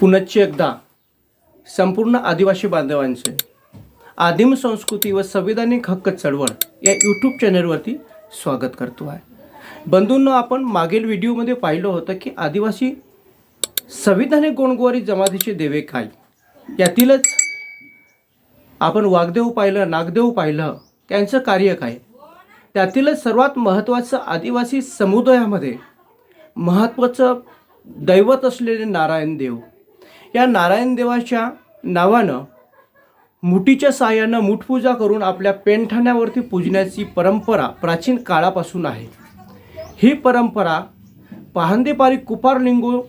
पुनश्च एकदा संपूर्ण आदिवासी बांधवांचे आदिम संस्कृती व संविधानिक हक्क चळवळ या यूट्यूब चॅनलवरती स्वागत करतो आहे. बंधूंनो आपण मागील व्हिडिओमध्ये पाहिलं होतं की आदिवासी संविधानिक गोणगोवारी जमातीचे देवे काय यातीलच आपण वाघदेव पाहिलं नागदेव पाहिलं त्यांचं कार्य काय? त्यातीलच सर्वात महत्त्वाचं आदिवासी समुदायामध्ये महत्त्वाचं दैवत असलेले नारायण देव. या नारायण देवाच्या नावानं मुठीच्या साह्यानं मुठपूजा करून आपल्या पेंठाण्यावरती पूजण्याची परंपरा प्राचीन काळापासून आहे. ही परंपरा पहांदेपारी कुपारलिंगो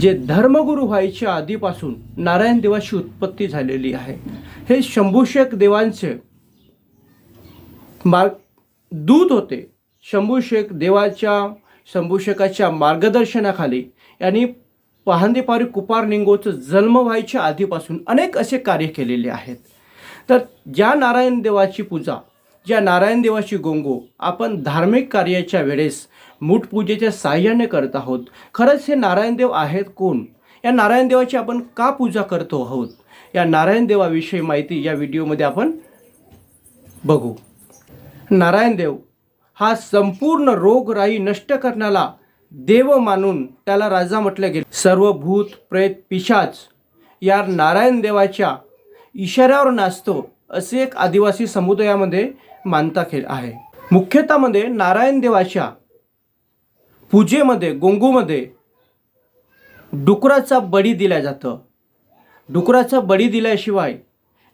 जे धर्मगुरू व्हायच्या आधीपासून नारायण देवाची उत्पत्ती झालेली आहे. हे शंभूशेख देवांचे मार्ग दूत होते. शंभूशेख देवाच्या शंभूशेखाच्या मार्गदर्शनाखाली यांनी पहांदेपारी कुपार निंगोचं जन्म व्हायच्या आधीपासून अनेक असे कार्य केलेले आहेत. तर ज्या नारायण देवाची पूजा ज्या नारायण देवाची गोंगो आपण धार्मिक कार्याच्या वेळेस मूठपूजेच्या साह्याने करत आहोत खरंच हे नारायणदेव आहेत कोण? या नारायण देवाची आपण का पूजा करतो आहोत? या नारायण देवाविषयी माहिती या व्हिडिओमध्ये आपण बघू. नारायण देव हा संपूर्ण रोगराई नष्ट करण्याला देव मानून त्याला राजा म्हटले गेले. सर्व भूत प्रेत पिशाच या नारायण देवाच्या इशाऱ्यावर नाचतो असे एक आदिवासी समुदायामध्ये मानता खेळ आहे. मुख्यतः नारायण देवाच्या पूजेमध्ये गोंगूमध्ये डुकराचा बळी दिला जातं. डुकराचा बळी दिल्याशिवाय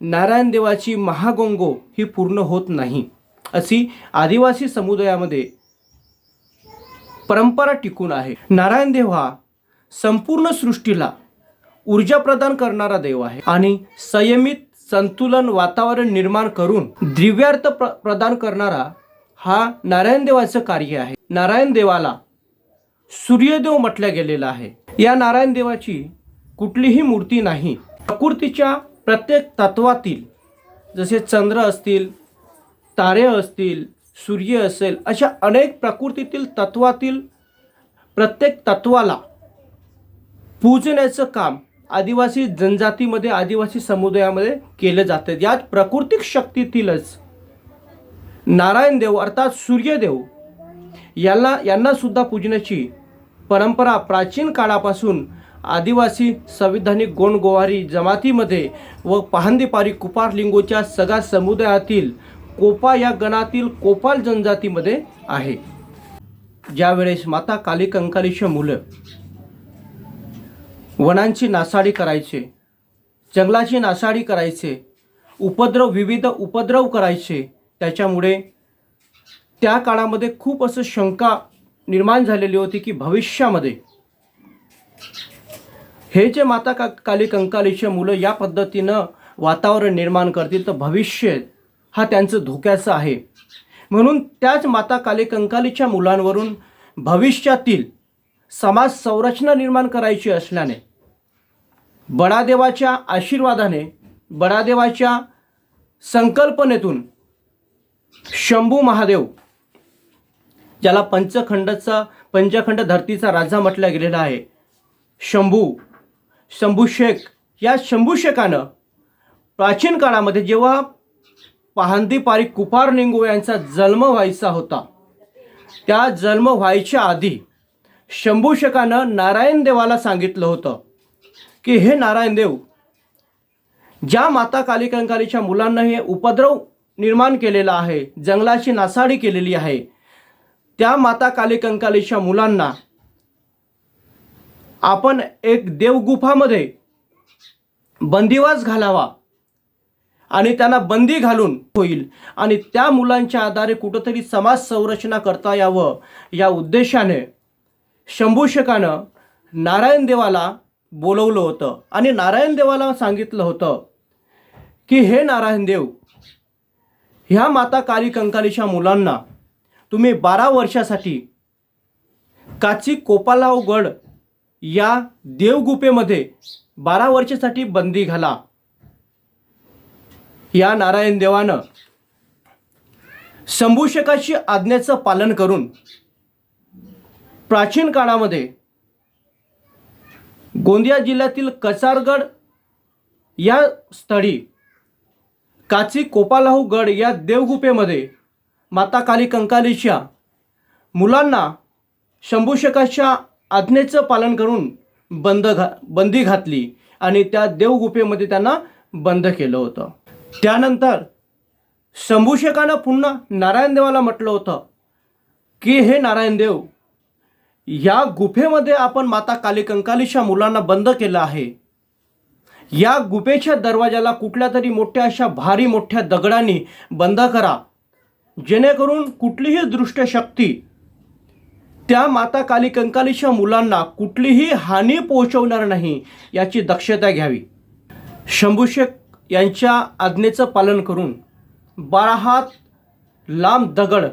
नारायण देवाची महागोंगो ही पूर्ण होत नाही. अशी आदिवासी समुदायामध्ये परंपरा टिकून आहे. नारायण देव हा संपूर्ण सृष्टीला ऊर्जा प्रदान करणारा देव आहे आणि संयमित संतुलन वातावरण निर्माण करून दिव्यार्थ प्र प्रदान करणारा हा नारायण देवाचं कार्य आहे. नारायण देवाला सूर्यदेव म्हटल्या गेलेला आहे. या नारायण देवाची कुठलीही मूर्ती नाही. प्रकृतीच्या प्रत्येक तत्वातील जसे चंद्र असतील तारे असतील सूर्य असेल अशा अनेक प्रकृतीतील तत्वातील प्रत्येक तत्वाला पूजण्याचं काम आदिवासी जनजातीमध्ये आदिवासी समुदायामध्ये केलं जातं. यात प्राकृतिक शक्तीतीलच नारायण देव अर्थात सूर्यदेव याला यांना सुद्धा पूजण्याची परंपरा प्राचीन काळापासून आदिवासी संविधानिक गोंडगोवारी जमातीमध्ये व पहांदीपारी कुपार लिंगोच्या सगळ्या समुदायातील कोपा या गणातील कोपाल जनजातीमध्ये आहे. ज्यावेळेस माता काली कंकालीच्या मुलं वनांची नासाडी करायचे जंगलाची नासाडी करायचे उपद्रव विविध उपद्रव करायचे त्याच्यामुळे त्या काळामध्ये खूप असं शंका निर्माण झालेली होती की भविष्यामध्ये हे जे माता का काली कंकालीचे मुलं या पद्धतीनं वातावरण निर्माण करतील तर भविष्य हा त्यांचं धोक्याचं आहे. म्हणून त्याच माता काली कंकालीच्या मुलांवरून भविष्यातील समाज संरचना निर्माण करायची असल्याने बडादेवाच्या आशीर्वादाने बडादेवाच्या संकल्पनेतून शंभू महादेव ज्याला पंचखंडचा पंचखंड धरतीचा राजा म्हटला गेलेला आहे शंभू शंभूशेख या शंभूशेखानं प्राचीन काळामध्ये जेव्हा पहांदीपारी कुपार निंगो यांचा जन्म व्हायचा होता. त्या जन्म व्हायच्या आधी शंभूशेखानं नारायण देवाला सांगितलं होतं की हे नारायण देव ज्या माता कालिकंकालीच्या मुलांना हे उपद्रव निर्माण केलेला आहे जंगलाची नासाडी केलेली आहे त्या माता कालिकंकालीच्या मुलांना आपण एक देवगुफामध्ये बंदिवास घालावा आणि त्यांना बंदी घालून होईल. आणि त्या मुलांच्या आधारे कुठंतरी समाज संरचना करता यावं या उद्देशाने शंभूशकानं नारायण देवाला बोलवलं होतं. आणि नारायण देवाला सांगितलं होतं की हे नारायण देव ह्या माता काली कंकालीच्या मुलांना तुम्ही बारा वर्षासाठी काची कोपालावगड या देवगुपेमध्ये बारा वर्षासाठी बंदी घाला. या नारायण देवानं शंभूशकाची आज्ञेचं पालन करून प्राचीन काळामध्ये गोंदिया जिल्ह्यातील कचारगड या स्थळी काची कोपालाहू गड या देवगुपेमध्ये माता काली कंकालीच्या मुलांना शंभूषकाच्या आज्ञेचं पालन करून बंद घा बंदी घातली आणि त्या देवगुपेमध्ये त्यांना बंद केलं होतं. त्यानंतर शंभूशेकानं पुन्हा नारायणदेवाला म्हटलं होतं की हे नारायणदेव या गुफेमध्ये आपण माता काली कंकालीच्या मुलांना बंद केलं आहे. या गुफेच्या दरवाजाला कुठल्या तरी मोठ्या अशा भारी मोठ्या दगडांनी बंद करा. जेणेकरून कुठलीही दृष्ट शक्ती त्या माता काली कंकालीच्या मुलांना कुठलीही हानी पोहोचवणार नाही याची दक्षता घ्यावी. शंभूशेख यांच्या आज्ञेचं पालन करून बारा हात लांब दगड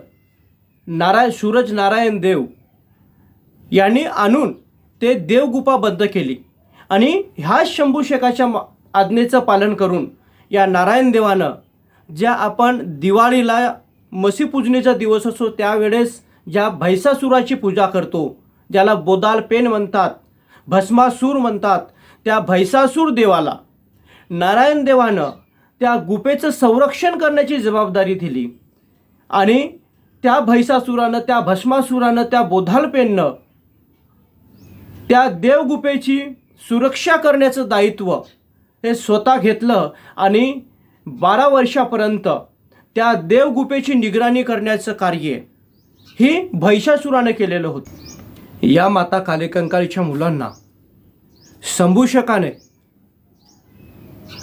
नारायण सूरज नारायण देव यांनी आणून ते देवगुपा बंद केली. आणि ह्या शंभूशेखाच्या आज्ञेचं पालन करून या नारायण देवानं ज्या आपण दिवाळीला मसीपूजनेचा दिवस असतो त्यावेळेस ज्या भैसासुराची पूजा करतो ज्याला बोदाल पेन म्हणतात भस्मासूर म्हणतात त्या भैसासूर देवाला नारायण देवानं त्या गुफेचं संरक्षण करण्याची जबाबदारी दिली. आणि त्या भैसासुरानं त्या भस्मासुरानं त्या बोधालपेननं त्या देवगुपेची सुरक्षा करण्याचं दायित्व हे स्वतः घेतलं आणि बारा वर्षापर्यंत त्या देवगुपेची निगराणी करण्याचं कार्य ही भैशासुराने केलेलं होतं. या माता कालेकंकाळीच्या मुलांना संभूषकाने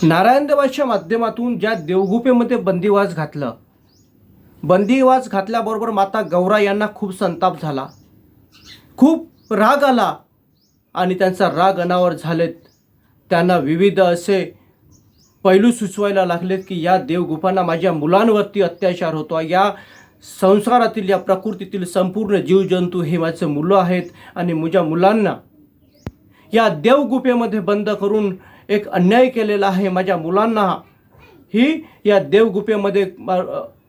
नारायणदेवाच्या माध्यमातून ज्या देवगुफेमध्ये बंदिवास घातलं. बंदिवास घातल्याबरोबर माता गौरा यांना खूप संताप झाला. खूप राग आला आणि त्यांचा राग अनावर झालेत. त्यांना विविध असे पैलू सुचवायला लागलेत की या देवगुफांना माझ्या मुलांवरती अत्याचार होतो. या संसारातील या प्रकृतीतील संपूर्ण जीवजंतू हे माझे मुलं आहेत आणि माझ्या मुलांना या देवगुफेमध्ये बंद करून एक अन्याय केलेला आहे माझ्या मुलांना. ही या देवगुपेमध्ये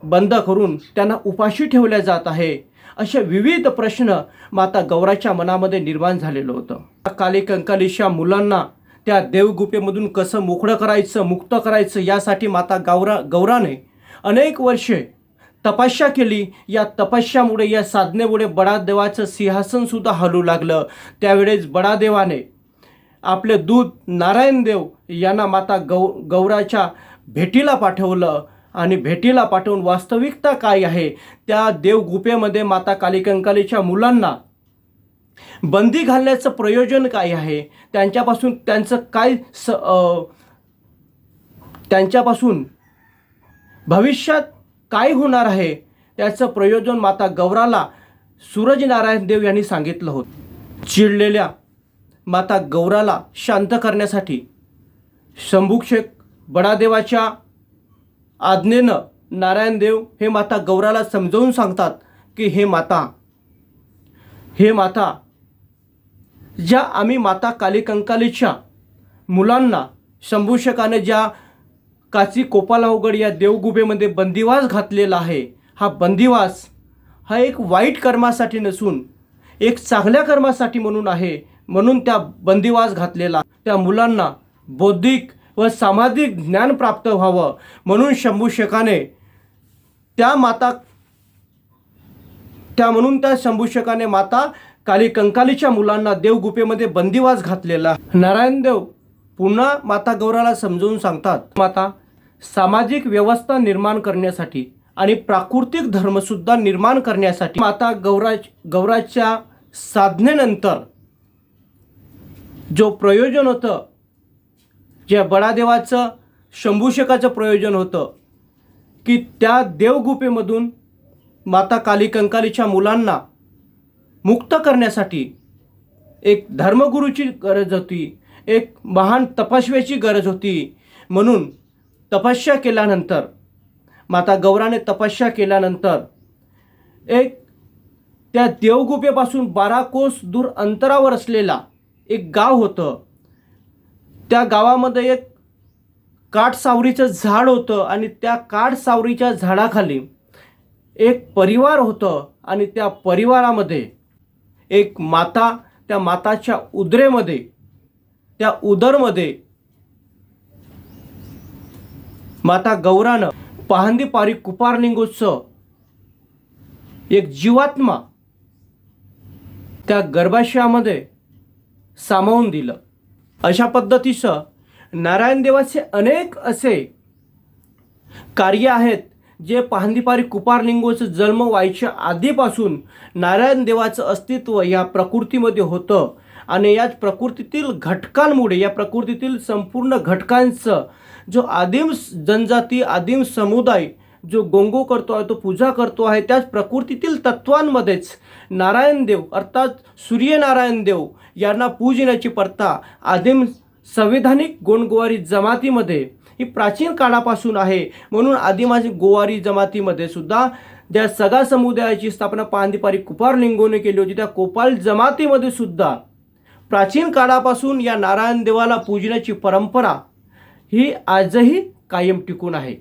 बंद करून त्यांना उपाशी ठेवल्या जात आहे. असे विविध प्रश्न माता गौराच्या मनामध्ये निर्माण झालेलं होतं. काली कंकालीच्या मुलांना त्या देवगुपेमधून कसं मोकळं करायचं मुक्त करायचं यासाठी माता गौरा गौराने अनेक वर्षे तपस्या केली. या तपस्यामुळे या साधनेमुळे बडादेवाचं सिंहासनसुद्धा हलू लागलं. त्यावेळेस बडादेवाने आपले दूध नारायणदेव यांना माता गौ गौराच्या भेटीला पाठवलं. आणि भेटीला पाठवून वास्तविकता काय आहे? त्या देवगुपेमध्ये माता कालिकंकालीच्या मुलांना बंदी घालण्याचं प्रयोजन काय आहे? त्यांच्यापासून त्यांचं काय स त्यांच्यापासून भविष्यात काय होणार आहे? त्याचं प्रयोजन माता गौराला सूरजनारायण देव यांनी सांगितलं होतं. चिडलेल्या माता गौराला शांत करण्यासाठी शंभूक्षेक बडादेवाच्या आज्ञेनं नारायणदेव हे माता गौराला समजावून सांगतात की हे माता हे माता ज्या आम्ही माता कालिकंकालीच्या मुलांना शंभूशकाने ज्या काची कोपालावगड या देवगुबेमध्ये बंदिवास घातलेला आहे हा बंदिवास हा एक वाईट कर्मासाठी नसून एक चांगल्या कर्मासाठी म्हणून आहे म्हणून त्या बंदिवास घातलेला. त्या मुलांना बौद्धिक व सामाजिक ज्ञान प्राप्त व्हावं म्हणून शंभूषकाने त्या माता त्या म्हणून त्या शंभूशकाने माता काली कंकालीच्या मुलांना देवगुपेमध्ये बंदिवास घातलेला. नारायणदेव पुन्हा माता गौराला समजवून सांगतात माता सामाजिक व्यवस्था निर्माण करण्यासाठी आणि प्राकृतिक धर्मसुद्धा निर्माण करण्यासाठी माता गौरा गौराच्या साधनेनंतर जो प्रयोजन होतं ज्या बडादेवाचं शंभूशकाचं प्रयोजन होतं की त्या देवगुपेमधून माता काली कंकालीच्या मुलांना मुक्त करण्यासाठी एक धर्मगुरूची गरज होती एक महान तपस्व्याची गरज होती. म्हणून तपस्या केल्यानंतर माता गौराने तपस्या केल्यानंतर एक त्या देवगुपेपासून बारा कोस दूर अंतरावर असलेला एक गाव होतं. त्या गावामध्ये एक काठसावरीचं झाड होतं आणि त्या काठसावरीच्या झाडाखाली एक परिवार होतं आणि त्या परिवारामध्ये एक माता त्या माताच्या उदरेमध्ये त्या उदरमध्ये माता गौरानं पहांदी पारी कुपारलिंगोत्सव एक जीवात्मा त्या गर्भाशयामध्ये सामावून दिलं. अशा पद्धतीचं नारायणदेवाचे अनेक असे कार्य आहेत जे पहांदीपारी कुपार लिंगोचं जन्म व्हायच्या आधीपासून नारायण देवाचं अस्तित्व या प्रकृतीमध्ये होतं आणि याच प्रकृतीतील घटकांमुळे या प्रकृतीतील संपूर्ण घटकांचं जो आदिम जनजाती आदिम समुदाय जो गोंगो करतो आहे तो पूजा करतो आहे त्याच प्रकृतीतील तत्वांमध्येच नारायण देव अर्थात सूर्यनारायण देव यांना पूजण्याची प्रथा आदिम संविधानिक गोंडगोवारी जमातीमध्ये ही प्राचीन काळापासून आहे. म्हणून आदिवासी गोवारी जमातीमध्ये सुद्धा ज्या सगळ्या समुदायाची स्थापना पांदिपारी कुपार लिंगोने केली होती त्या कोपाल जमातीमध्ये सुद्धा प्राचीन काळापासून या नारायण देवाला पूजण्याची परंपरा ही आजही कायम टिकून आहे.